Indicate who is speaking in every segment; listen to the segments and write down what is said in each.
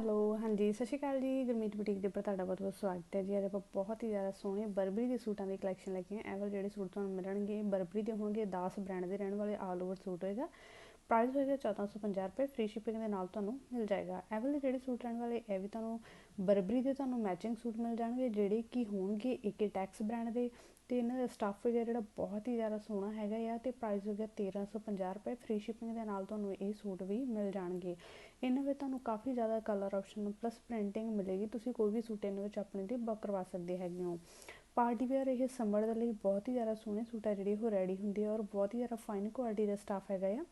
Speaker 1: Hello, ਹਾਂਜੀ, ਸਤਿ ਸ਼੍ਰੀ ਅਕਾਲ ਜੀ। ਗੁਰਮੀਤ ਬੁਟੀਕ ਦੇ ਉੱਪਰ ਤੁਹਾਡਾ ਬਹੁਤ ਬਹੁਤ ਸਵਾਗਤ ਹੈ ਜੀ। ਅੱਜ ਆਪਾਂ ਬਹੁਤ ਹੀ ਜ਼ਿਆਦਾ ਸੋਹਣੇ ਬਰਬਰੀ ਦੇ ਸੂਟਾਂ ਦੀ ਕਲੈਕਸ਼ਨ ਲੈ ਕੇ ਆਏ ਐਵਰ ਜਿਹੜੇ ਸੂਟ ਤੁਹਾਨੂੰ ਮਿਲਣਗੇ, ਬਰਬਰੀ ਦੇ ਹੋਣਗੇ 10 ਬ੍ਰਾਂਡ ਦੇ ਰਹਿਣ ਵਾਲੇ ਆਲ ਓਵਰ ਸੂਟ ਹੋਏਗਾ। ਪ੍ਰਾਈਸ ਹੋਏਗਾ 1450 ਰੁਪਏ ਫ੍ਰੀ ਸ਼ਿਪਿੰਗ ਦੇ ਨਾਲ ਤੁਹਾਨੂੰ ਮਿਲ ਜਾਏਗਾ। ਐਵਰ ਦੇ ਜਿਹੜੇ ਸੂਟ ਰਹਿਣ ਵਾਲੇ, ਇਹ ਵੀ ਤੁਹਾਨੂੰ ਬਰਬਰੀ ਦੇ ਤੁਹਾਨੂੰ ਮੈਚਿੰਗ ਸੂਟ ਮਿਲ ਜਾਣਗੇ, ਜਿਹੜੇ ਕਿ ਹੋਣਗੇ ਇੱਕ ਟੈਕਸ ਬ੍ਰਾਂਡ ਦੇ। ਤੇ ਇਹਨਾਂ ਦਾ ਸਟਾਫ ਵਗੈਰਾ ਜਿਹੜਾ ਬਹੁਤ ਹੀ ਜ਼ਿਆਦਾ ਸੋਹਣਾ ਹੈਗਾ ਆ, ਤੇ ਪ੍ਰਾਈਸ ਹੋ ਗਿਆ 1350 ਰੁਪਏ ਫ੍ਰੀ ਸ਼ਿਪਿੰਗ ਦੇ ਨਾਲ ਤੁਹਾਨੂੰ ਇਹ ਸੂਟ ਵੀ ਮਿਲ ਜਾਣਗੇ। ਇਹਨਾਂ ਵਿੱਚ ਤੁਹਾਨੂੰ ਕਾਫੀ ਜ਼ਿਆਦਾ ਕਲਰ ਆਪਸ਼ਨ ਪਲੱਸ ਪ੍ਰਿੰਟਿੰਗ ਮਿਲੇਗੀ। ਤੁਸੀਂ ਕੋਈ ਵੀ ਸੂਟ ਇਹਨਾਂ ਵਿੱਚ ਆਪਣੇ ਲਈ ਬੁੱਕ ਕਰਵਾ ਸਕਦੇ ਹੈਗੇ ਹੋ। ਪਾਰਟੀ ਵੇਅਰ ਇਹ ਸਮਰ ਦੇ ਲਈ ਬਹੁਤ ਹੀ ਜ਼ਿਆਦਾ ਸੋਹਣੇ ਸੂਟ ਆ, ਜਿਹੜੇ ਉਹ ਰੈਡੀ ਹੁੰਦੇ ਆ ਔਰ ਬਹੁਤ ਹੀ ਜ਼ਿਆਦਾ ਫਾਈਨ ਕੁਆਲਿਟੀ ਦਾ ਸਟਾਫ ਹੈਗਾ ਆ।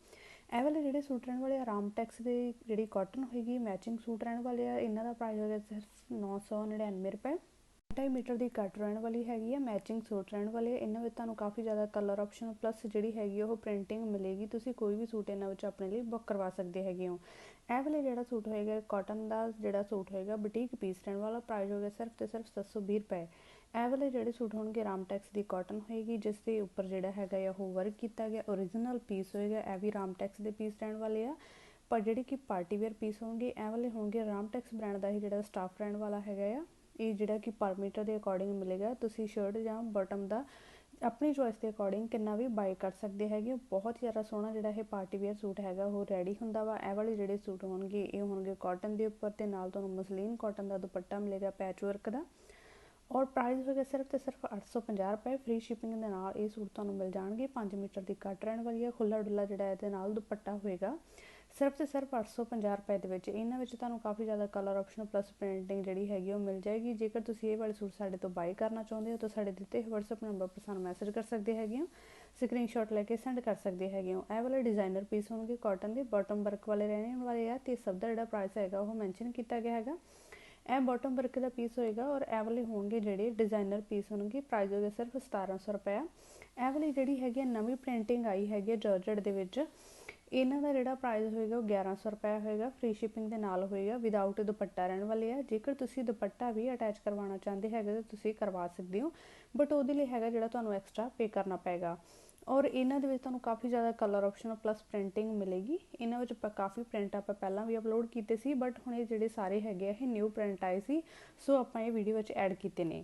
Speaker 1: ਇਹ ਵਾਲੇ ਜਿਹੜੇ ਸੂਟ ਰਹਿਣ ਵਾਲੇ ਆਰਾਮ ਟੈਕਸ ਦੇ ਜਿਹੜੀ ਕਾਟਨ ਹੋਏਗੀ ਮੈਚਿੰਗ ਸੂਟ ਰਹਿਣ ਵਾਲੇ ਆ, ਇਹਨਾਂ ਦਾ ਪ੍ਰਾਈਸ ਹੋਗਾ ਸਿਰਫ 999 ਰੁਪਏ। 2.5 ਮੀਟਰ ਦੀ ਕੱਟ ਰਹਿਣ ਵਾਲੀ ਹੈਗੀ ਹੈ ਮੈਚਿੰਗ ਸੂਟ ਰਹਿਣ ਵਾਲੇ ਇਹਨਾਂ ਵਿੱਚ ਤੁਹਾਨੂੰ ਕਾਫੀ ਜ਼ਿਆਦਾ ਕਲਰ ਆਪਸ਼ਨ ਪਲੱਸ ਜਿਹੜੀ ਹੈਗੀ ਉਹ ਪ੍ਰਿੰਟਿੰਗ ਮਿਲੇਗੀ। ਤੁਸੀਂ ਕੋਈ ਵੀ ਸੂਟ ਇਹਨਾਂ ਵਿੱਚ ਆਪਣੇ ਲਈ ਬੁੱਕ ਕਰਵਾ ਸਕਦੇ ਹੈਗੇ ਹੋ। ਇਹ ਵਾਲੇ ਜਿਹੜਾ ਸੂਟ ਹੋਏਗਾ ਕਾਟਨ ਦਾ ਜਿਹੜਾ ਸੂਟ ਹੋਏਗਾ ਬੁਟੀਕ ਪੀਸ ਰਹਿਣ ਵਾਲਾ ਪ੍ਰਾਈਸ ਹੋਗਾ ਸਿਰਫ ਤੇ ਸਿਰਫ 720 ਰੁਪਏ। ਇਹ ਵਾਲੇ ਜਿਹੜੇ ਸੂਟ ਹੋਣਗੇ ਰਾਮਟੈਕਸ ਦੀ ਕਾਟਨ ਹੋਏਗੀ, ਜਿਸ ਦੇ ਉੱਪਰ ਜਿਹੜਾ ਹੈਗਾ ਆ, ਉਹ ਵਰਕ ਕੀਤਾ ਗਿਆ। origignal ਪੀਸ ਹੋਏਗਾ, ਇਹ ਵੀ ਰਾਮਟੈਕਸ ਦੇ ਪੀਸ ਰਹਿਣ ਵਾਲੇ ਆ। ਪਰ ਜਿਹੜੇ ਕਿ ਪਾਰਟੀ ਵੇਅਰ ਪੀਸ ਹੋਣਗੇ, ਇਹ ਵਾਲੇ ਹੋਣਗੇ ਰਾਮਟੈਕਸ ਬ੍ਰਾਂਡ ਦਾ ਹੀ ਜਿਹੜਾ ਸਟਾਫ ਰਹਿਣ ਵਾਲਾ ਹੈਗਾ ਆ। ਇਹ ਜਿਹੜਾ ਕਿ ਪਰ ਮੀਟਰ ਦੇ ਅਕੋਰਡਿੰਗ ਮਿਲੇਗਾ, ਤੁਸੀਂ ਸ਼ਰਟ ਜਾਂ ਬਾਟਮ ਦਾ ਆਪਣੀ ਚੋਇਸ ਦੇ ਅਕੋਰਡਿੰਗ ਕਿੰਨਾ ਵੀ ਬਾਈ ਕਰ ਸਕਦੇ ਹੈਗੇ ਬਹੁਤ ਹੀ ਜ਼ਿਆਦਾ ਸੋਹਣਾ ਜਿਹੜਾ ਇਹ ਪਾਰਟੀ ਵੇਅਰ ਸੂਟ ਹੈਗਾ, ਉਹ ਰੈਡੀ ਹੁੰਦਾ ਵਾ। ਇਹ ਵਾਲੇ ਜਿਹੜੇ ਸੂਟ ਹੋਣਗੇ, ਇਹ ਹੋਣਗੇ ਕਾਟਨ ਦੇ ਉੱਪਰ ਤੇ ਨਾਲ ਤੁਹਾਨੂੰ ਮਸਲੀਨ ਕਾਟਨ ਦਾ ਦੁਪੱਟਾ ਮਿਲੇਗਾ ਪੈਚ ਵਰਕ ਦਾ। ਔਰ ਪ੍ਰਾਈਸ ਹੋਗਾ ਸਿਰਫ ਤੇ ਸਿਰਫ 850 ਰੁਪਏ ਫ੍ਰੀ ਸ਼ਿਪਿੰਗ ਦੇ ਨਾਲ ਇਹ ਸੂਟ ਤੁਹਾਨੂੰ ਮਿਲ ਜਾਣਗੇ। 5 ਮੀਟਰ ਦੀ ਕੱਟ ਰਹਿਣ ਵਾਲੀ ਹੈ ਖੁੱਲਾ ਡੁੱਲਾ ਜਿਹੜਾ ਇਹਦੇ ਨਾਲ ਦੁਪੱਟਾ ਹੋਏਗਾ। ਸਿਰਫ ਤੇ ਸਿਰਫ 850 ਰੁਪਏ ਦੇ ਵਿੱਚ, ਇਹਨਾਂ ਵਿੱਚ ਤੁਹਾਨੂੰ ਕਾਫੀ ਜ਼ਿਆਦਾ ਕਲਰ ਆਪਸ਼ਨ ਪਲੱਸ ਪ੍ਰਿੰਟਿੰਗ ਜਿਹੜੀ ਹੈਗੀ ਉਹ ਮਿਲ ਜਾਏਗੀ। ਜੇਕਰ ਤੁਸੀਂ ਇਹ ਵਾਲੇ ਸੂਟ ਸਾਡੇ ਤੋਂ ਬਾਈ ਕਰਨਾ ਚਾਹੁੰਦੇ ਹੋ, ਤਾਂ ਸਾਡੇ ਦਿੱਤੇ WhatsApp ਨੰਬਰ ਪਰ ਸਾਨੂੰ ਮੈਸੇਜ ਕਰ ਸਕਦੇ ਹੈਗੇ ਹੋ ਸਕਰੀਨਸ਼ਾਟ ਲੈ ਕੇ ਸੈਂਡ ਕਰ ਸਕਦੇ ਹੈਗੇ ਹੋ। ਇਹ ਵਾਲੇ ਡਿਜ਼ਾਈਨਰ ਪੀਸ ਹੋਣਗੇ ਕਾਟਨ ਦੇ ਬਾਟਮ ਵਰਕ ਵਾਲੇ ਰਹਿਣੇ ਵਾਲੇ ਆ, ਤੇ ਸਭ ਦਾ ਜਿਹੜਾ ਪ੍ਰਾਈਸ ਹੈਗਾ, ਉਹ ਮੈਂਸ਼ਨ ਕੀਤਾ ਗਿਆ ਹੈਗਾ। ਇਹ ਬਾਟਮ ਵਰਕ ਦਾ ਪੀਸ ਹੋਏਗਾ ਔਰ ਇਹ ਵਾਲੇ ਹੋਣਗੇ ਜਿਹੜੇ ਡਿਜ਼ਾਈਨਰ ਪੀਸ ਹੋਣਗੇ ਪ੍ਰਾਈਸ ਹੋਗਾ ਸਿਰਫ 1700 ਰੁਪਏ। ਇਹ ਵਾਲੀ ਜਿਹੜੀ ਹੈਗੀ ਨਵੀਂ ਪ੍ਰਿੰਟਿੰਗ ਆਈ ਹੈਗੀ ਜਾਰਜਟ ਦੇ ਵਿੱਚ। ਇਹਨਾਂ ਦਾ ਜਿਹੜਾ ਪ੍ਰਾਈਸ ਹੋਏਗਾ ਉਹ 1100 ਰੁਪਏ ਹੋਏਗਾ ਫ੍ਰੀ ਸ਼ਿਪਿੰਗ ਦੇ ਨਾਲ ਹੋਏਗਾ ਵਿਦਆਊਟ ਦੁਪੱਟਾ ਰਹਿਣ ਵਾਲੇ ਆ। ਜੇਕਰ ਤੁਸੀਂ ਦੁਪੱਟਾ ਵੀ ਅਟੈਚ ਕਰਵਾਉਣਾ ਚਾਹੁੰਦੇ ਹੈਗੇ ਤਾਂ ਤੁਸੀਂ ਕਰਵਾ ਸਕਦੇ ਹੋ ਬਟ ਉਹਦੇ ਲਈ ਹੈਗਾ ਜਿਹੜਾ ਤੁਹਾਨੂੰ ਐਕਸਟਰਾ ਪੇ ਕਰਨਾ ਪਏਗਾ। ਔਰ ਇਹਨਾਂ ਦੇ ਵਿੱਚ ਤੁਹਾਨੂੰ ਕਾਫੀ ਜ਼ਿਆਦਾ ਕਲਰ ਆਪਸ਼ਨ ਪਲੱਸ ਪ੍ਰਿੰਟਿੰਗ ਮਿਲੇਗੀ। ਇਹਨਾਂ ਵਿੱਚ ਕਾਫੀ ਪ੍ਰਿੰਟ ਆਪਾਂ ਪਹਿਲਾਂ ਵੀ ਅਪਲੋਡ ਕੀਤੇ ਸੀ ਬਟ ਹੁਣ ਇਹ ਜਿਹੜੇ ਸਾਰੇ ਹੈਗੇ ਆ, ਇਹ ਨਿਊ ਪ੍ਰਿੰਟ ਆਏ ਸੀ, ਸੋ ਆਪਾਂ ਇਹ ਵੀਡੀਓ ਵਿੱਚ ਐਡ ਕੀਤੇ ਨੇ।